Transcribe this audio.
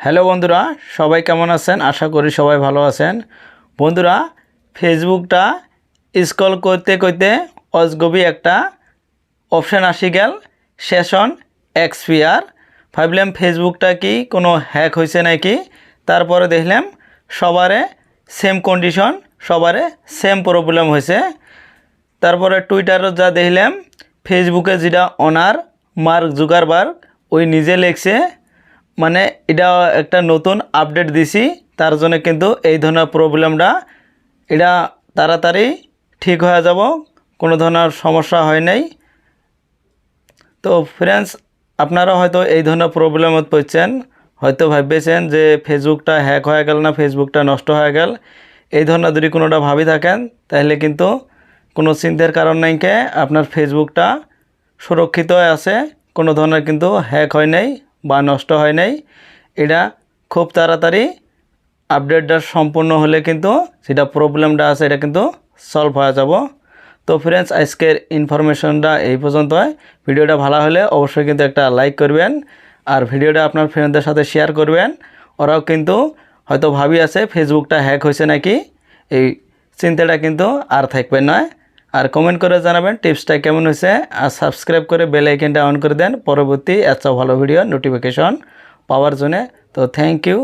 Hello বন্ধুরা, সবাই কেমন আছেন? আশা করি সবাই ভালো আছেন। বন্ধুরা, ফেসবুকটা স্ক্রল করতে করতে অজগবি একটা অপশান আসি গেল, সেশন এক্সপিয়ার। ভাবলাম ফেসবুকটা কি, কোনো হ্যাক হয়েছে নাকি? তারপরে দেখলাম সবারে সেম কন্ডিশন সবারে সেম প্রবলেম হয়েছে। তারপরে টুইটারত যা দেখলাম, ফেসবুকে যেটা অনার মার্ক জুগারবার্গ ওই নিজে লেখছে মানে এটা একটা নতুন আপডেট দিছি, তার জন্য কিন্তু এই ধরনের প্রবলেমটা এটা তাড়াতাড়ি ঠিক হয়ে যাব, কোনো ধরনের সমস্যা হয় নাই। তো ফ্রেন্ডস আপনারা হয়তো এই ধরনের প্রবলেমত পড়ছেন, হয়তো ভাববেছেন যে ফেসবুকটা হ্যাক হয়ে গেল না ফেসবুকটা নষ্ট হয়ে গেল। এই ধরনের যদি কোনোটা ভাবি থাকেন, তাহলে কিন্তু কোনো চিন্তার কারণ নাই কে, আপনার ফেসবুকটা সুরক্ষিত আছে, কোনো ধরনের কিন্তু হ্যাক হয় নাই। বা নষ্ট হয় নাই, এটা খুব তাড়াতাড়ি আপডেটটা সম্পূর্ণ হলে কিন্তু যেটা প্রবলেমটা আছে এটা কিন্তু সলভ হয়ে যাব। তো ফ্রেন্ডস আজকের ইনফরমেশনটা এই পর্যন্ত হয় ভিডিওটা ভালো হলে অবশ্যই কিন্তু একটা লাইক করবেন আর ভিডিওটা আপনার ফ্রেন্ডদের সাথে শেয়ার করবেন। ওরাও কিন্তু হয়তো ভাবি আছে ফেসবুকটা হ্যাক হয়েছে নাকি? এই চিন্তাটা কিন্তু আর থাকবে নয় আর কমেন্ট করে জানাবেন টিপসটা কেমন হয়েছে, আর সাবস্ক্রাইব করে বেল আইকনটা অন করে দেন। পরবর্তী এত ভালো ভিডিও নোটিফিকেশন পাওয়ার জন্য। তো থ্যাংক ইউ